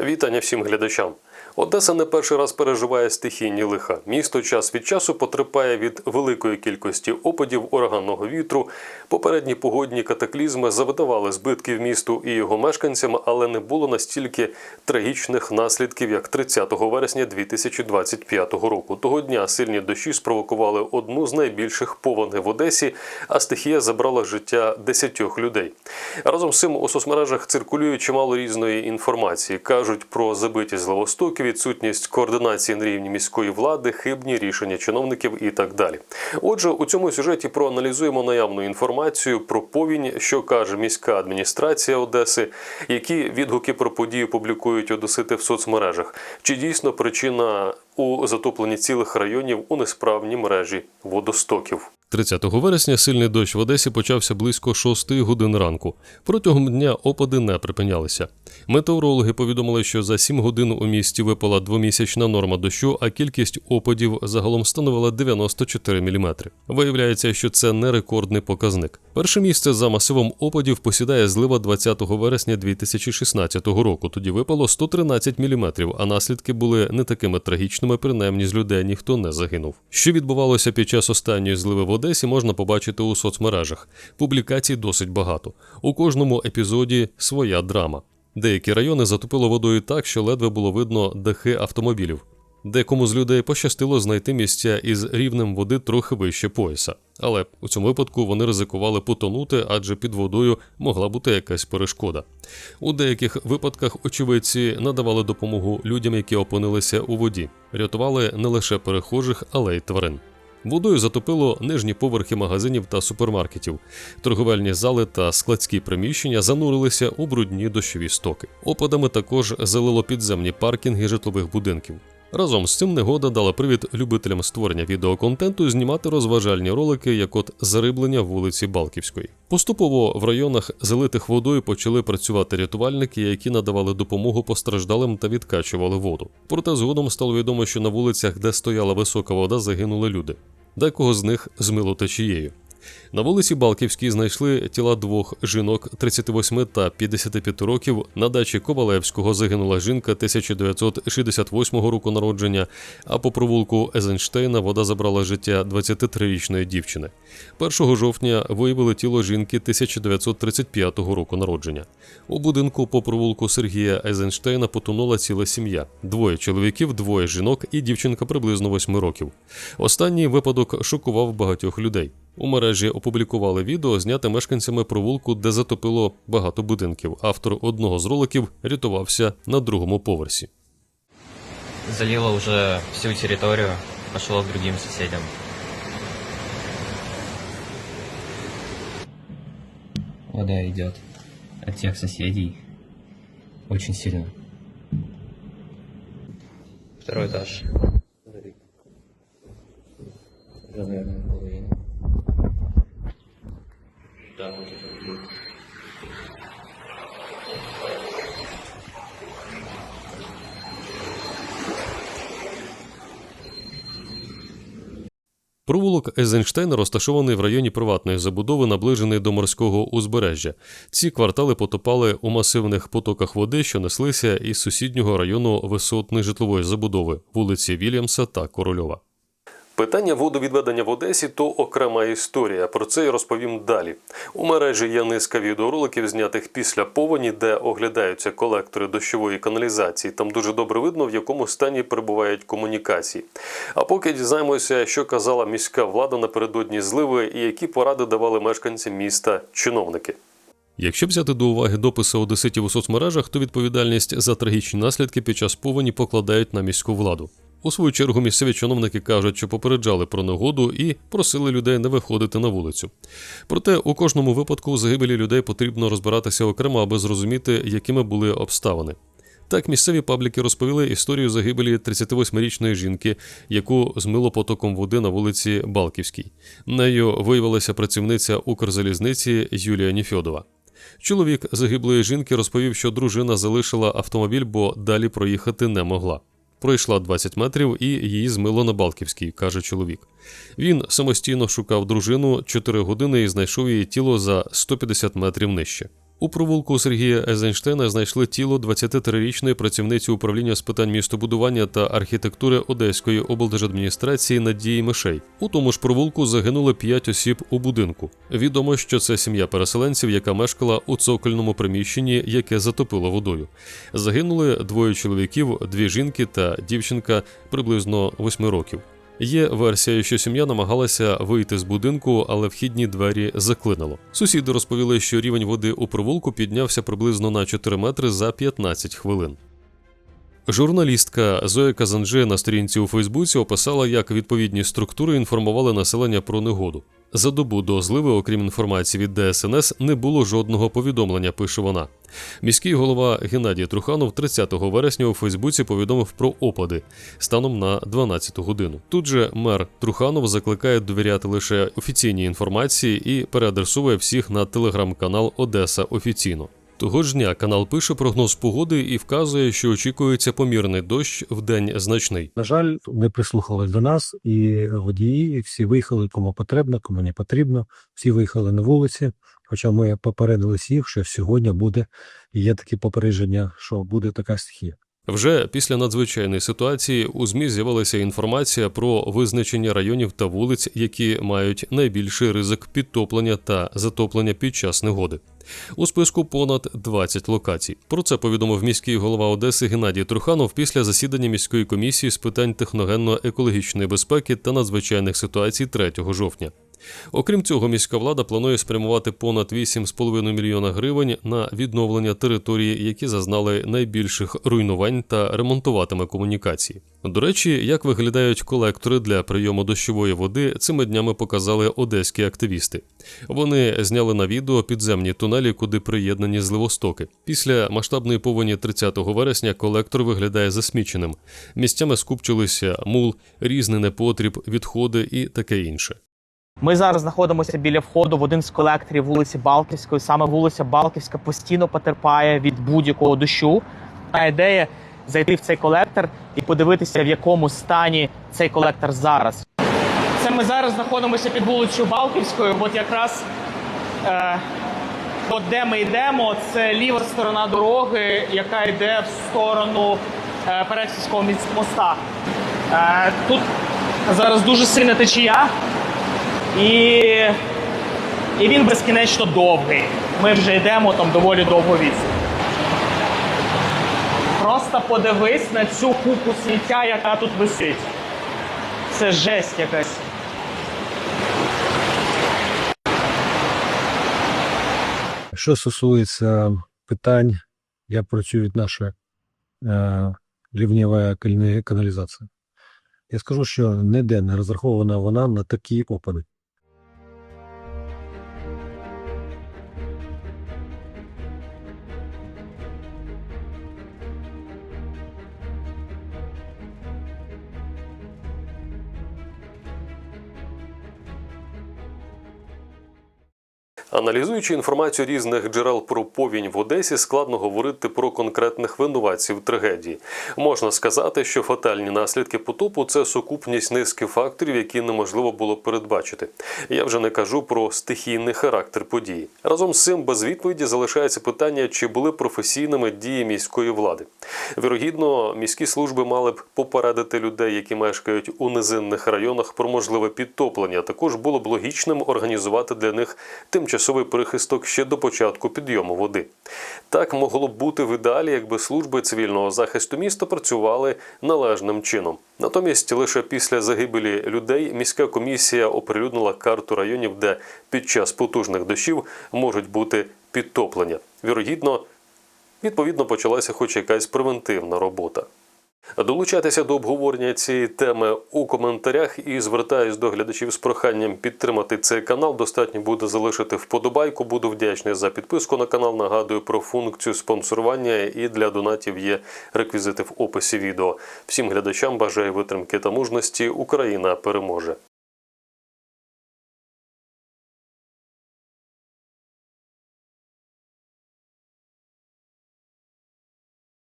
Вітання всім глядачам. Одеса не перший раз переживає стихійні лиха. Місто час від часу потерпає від великої кількості опадів ураганного вітру. Попередні погодні катаклізми завдавали збитків місту і його мешканцям, але не було настільки трагічних наслідків, як 30 вересня 2025 року. Того дня сильні дощі спровокували одну з найбільших повеней в Одесі, а стихія забрала життя десятьох людей. Разом з цим у соцмережах циркулює чимало різної інформації. кажуть про забиті зловостоки, відсутність координації на рівні міської влади, хибні рішення чиновників і так далі. Отже, у цьому сюжеті проаналізуємо наявну інформацію про повінь, що каже міська адміністрація Одеси, які відгуки про подію публікують одесити в соцмережах. Чи дійсно причина у затопленні цілих районів у несправній мережі водостоків? 30 вересня сильний дощ в Одесі почався близько 6 годин ранку. Протягом дня опади не припинялися. Метеорологи повідомили, що за 7 годин у місті випала двомісячна норма дощу, а кількість опадів загалом становила 94 мм. Виявляється, що це не рекордний показник. Перше місце за масивом опадів посідає злива 20 вересня 2016 року. Тоді випало 113 мм, а наслідки були не такими трагічними, принаймні з людей ніхто не загинув. Що відбувалося під час останньої зливи в Одесі, можна побачити у соцмережах. Публікацій досить багато. У кожному епізоді своя драма. Деякі райони затопило водою так, що ледве було видно дахи автомобілів. Декому з людей пощастило знайти місця із рівнем води трохи вище пояса. Але у цьому випадку вони ризикували потонути, адже під водою могла бути якась перешкода. У деяких випадках очевидці надавали допомогу людям, які опинилися у воді, рятували не лише перехожих, але й тварин. Водою затопило нижні поверхи магазинів та супермаркетів. Торговельні зали та складські приміщення занурилися у брудні дощові стоки. Опадами також залило підземні паркінги житлових будинків. Разом з цим негода дала привід любителям створення відеоконтенту знімати розважальні ролики, як от зариблення вулиці Балківської. Поступово в районах залитих водою почали працювати рятувальники, які надавали допомогу постраждалим та відкачували воду. Проте згодом стало відомо, що на вулицях, де стояла висока вода, загинули люди. Декого з них змило течією. На вулиці Балківській знайшли тіла двох жінок 38 та 55 років. На дачі Ковалевського загинула жінка 1968 року народження. А по провулку Езенштейна вода забрала життя 23-річної дівчини. 1 жовтня виявили тіло жінки 1935 року народження. У будинку по провулку Сергія Езенштейна потонула ціла сім'я: двоє чоловіків, двоє жінок і дівчинка приблизно 8 років. Останній випадок шокував багатьох людей. У мережі опублікували відео, зняте мешканцями провулку, де затопило багато будинків. Автор одного з роликів рятувався на другому поверсі. залило уже всю территорию, пошло к другим соседям. Вода идет от тех соседей очень сильно. Второй этаж. Уже, вот. Провулок Езенштейна розташований в районі приватної забудови, наближений до морського узбережжя. Ці квартали потопали у масивних потоках води, що неслися із сусіднього району висотної житлової забудови вулиці Вільямса та Корольова. Питання водовідведення в Одесі то окрема історія. Про це я розповім далі. У мережі є низка відеороликів, знятих після повені, де оглядаються колектори дощової каналізації. Там дуже добре видно, в якому стані перебувають комунікації. А поки дізнаємося, що казала міська влада напередодні зливи і які поради давали мешканцям міста чиновники. Якщо взяти до уваги дописи одеситів у соцмережах, то відповідальність за трагічні наслідки під час повені покладають на міську владу. У свою чергу місцеві чиновники кажуть, що попереджали про негоду і просили людей не виходити на вулицю. Проте у кожному випадку загибелі людей потрібно розбиратися окремо, аби зрозуміти, якими були обставини. Так, місцеві пабліки розповіли історію загибелі 38-річної жінки, яку змило потоком води на вулиці Балківській. Нею виявилася працівниця Укрзалізниці Юлія Ніфьодова. Чоловік загиблої жінки розповів, що дружина залишила автомобіль, бо далі проїхати не могла. Пройшла 20 метрів і її змило на Балківській, каже чоловік. Він самостійно шукав дружину 4 години і знайшов її тіло за 150 метрів нижче. У провулку Сергія Ейзенштейна знайшли тіло 23-річної працівниці управління з питань містобудування та архітектури Одеської облдержадміністрації Надії Мишей. У тому ж провулку загинули 5 осіб у будинку. Відомо, що це сім'я переселенців, яка мешкала у цокольному приміщенні, яке затопило водою. Загинули двоє чоловіків, дві жінки та дівчинка приблизно 8 років. Є версія, що сім'я намагалася вийти з будинку, але вхідні двері заклинило. Сусіди розповіли, що рівень води у провулку піднявся приблизно на 4 метри за 15 хвилин. Журналістка Зоя Казанже на сторінці у Фейсбуці описала, як відповідні структури інформували населення про негоду. За добу до зливи, окрім інформації від ДСНС, не було жодного повідомлення, пише вона. Міський голова Геннадій Труханов 30 вересня у Фейсбуці повідомив про опади станом на 12 годину. Тут же мер Труханов закликає довіряти лише офіційній інформації і переадресує всіх на телеграм-канал Одеса офіційно. Того ж дня канал пише прогноз погоди і вказує, що очікується помірний дощ в день значний. На жаль, не прислухались до нас, і водії всі виїхали кому потрібно, кому не потрібно. Всі виїхали на вулиці. Хоча ми попередили всіх, що сьогодні буде і є такі попередження, що буде така стихія. Вже після надзвичайної ситуації у ЗМІ з'явилася інформація про визначення районів та вулиць, які мають найбільший ризик підтоплення та затоплення під час негоди. У списку понад 20 локацій. Про це повідомив міський голова Одеси Геннадій Труханов після засідання міської комісії з питань техногенно-екологічної безпеки та надзвичайних ситуацій 3 жовтня. Окрім цього, міська влада планує спрямувати понад 8,5 мільйона гривень на відновлення території, які зазнали найбільших руйнувань та ремонтуватиме комунікації. До речі, як виглядають колектори для прийому дощової води, цими днями показали одеські активісти. Вони зняли на відео підземні тунелі, куди приєднані зливостоки. Після масштабної повені 30 вересня колектор виглядає засміченим. Місцями скупчилися мул, різний непотріб, відходи і таке інше. Ми зараз знаходимося біля входу в один з колекторів вулиці Балтівської. Саме вулиця Балтівська постійно потерпає від будь-якого дощу. Та ідея зайти в цей колектор і подивитися, в якому стані цей колектор зараз. Це ми зараз знаходимося під вулицею Балтівською. От якраз е, от де ми йдемо, це ліва сторона дороги, яка йде в сторону е, Перексівського моста. Е, тут зараз дуже сильна течія. І, і він безкінечно довгий. Ми вже йдемо там доволі довго відстань. Просто подивись на цю купу сміття, яка тут висить. Це жесть якась. Що стосується питань, як працює від наша е, лівнєва каналізація, я скажу, що ніде не розрахована вона на такі опади. Аналізуючи інформацію різних джерел про повінь в Одесі, складно говорити про конкретних винуватців трагедії. Можна сказати, що фатальні наслідки потопу це сукупність низки факторів, які неможливо було передбачити. Я вже не кажу про стихійний характер події. Разом з цим без відповіді залишається питання, чи були професійними дії міської влади. Вірогідно, міські служби мали б попередити людей, які мешкають у низинних районах, про можливе підтоплення. Також було б логічним організувати для них тимчасовий прихисток ще до початку підйому води. Так могло б бути в ідеалі, якби служби цивільного захисту міста працювали належним чином. Натомість, лише після загибелі людей міська комісія оприлюднила карту районів, де під час потужних дощів можуть бути підтоплення. Вірогідно, відповідно почалася хоч якась превентивна робота. Долучайтеся до обговорення цієї теми у коментарях і звертаюсь до глядачів з проханням підтримати цей канал. Достатньо буде залишити вподобайку. Буду вдячний за підписку на канал. Нагадую про функцію спонсорування і для донатів є реквізити в описі відео. Всім глядачам бажаю витримки та мужності. Україна переможе.